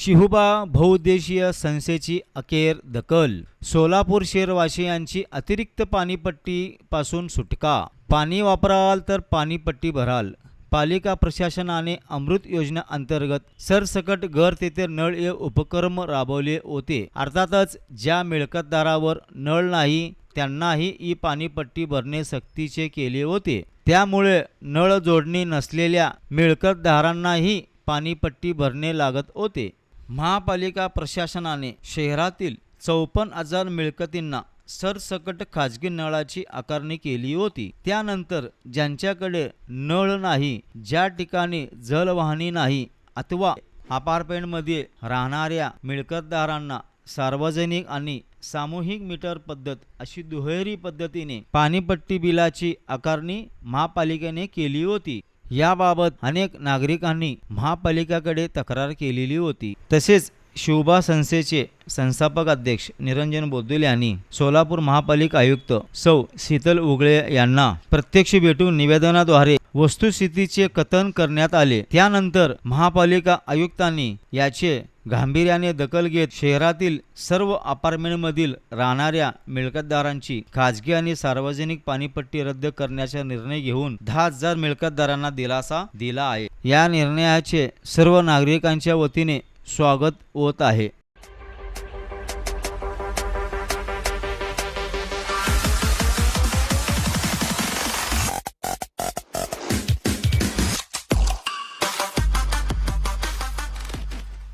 शिहुबा बहुउद्देशीय संस्थेची अखेर दखल. सोलापूर शहरवासियांची अतिरिक्त पाणीपट्टीपासून सुटका. पाणी वापराल तर पाणीपट्टी भराल. पालिका प्रशासनाने अमृत योजना अंतर्गत सरसकट घर तेथे नळ हे उपक्रम राबवले होते. अर्थातच ज्या मिळकतदारावर नळ नाही त्यांनाही ही पाणीपट्टी भरणे सक्तीचे केले होते. त्यामुळे नळ जोडणी नसलेल्या मिळकतदारांनाही पाणीपट्टी भरणे लागत होते. महापालिका प्रशासनाने शहरातील चौपन्न हजार मिळकतींना सरसकट खाजगी नळाची आकारणी केली होती. त्यानंतर ज्यांच्याकडे नळ नाही ज्या ठिकाणी जलवाहिनी नाही अथवा अपार्टमेंटमध्ये राहणाऱ्या मिळकतदारांना सार्वजनिक आणि सामूहिक मीटर पद्धत अशी दुहेरी पद्धतीने पाणीपट्टी बिलाची आकारणी महापालिकेने केली होती. याबाबत अनेक नागरिकांनी महापालिकाकडे तक्रार केलेली होती. तसेच शिवबा संस्थेचे संस्थापक अध्यक्ष निरंजन बोद्दुल यांनी सोलापूर महापालिका आयुक्त सौ शीतल उगळे यांना प्रत्यक्ष भेटून निवेदनाद्वारे वस्तुस्थितीचे कथन करण्यात आले. त्यानंतर महापालिका आयुक्तांनी याचे गांभीर्याने दखल घेत शहरातील सर्व अपार्टमेंटमधील राहणाऱ्या मिळकतदारांची खाजगी आणि सार्वजनिक पाणीपट्टी रद्द करण्याचा निर्णय घेऊन दहा हजार मिळकतदारांना दिलासा दिला आहे. या निर्णयाचे सर्व नागरिकांच्या वतीने स्वागत होत आहे.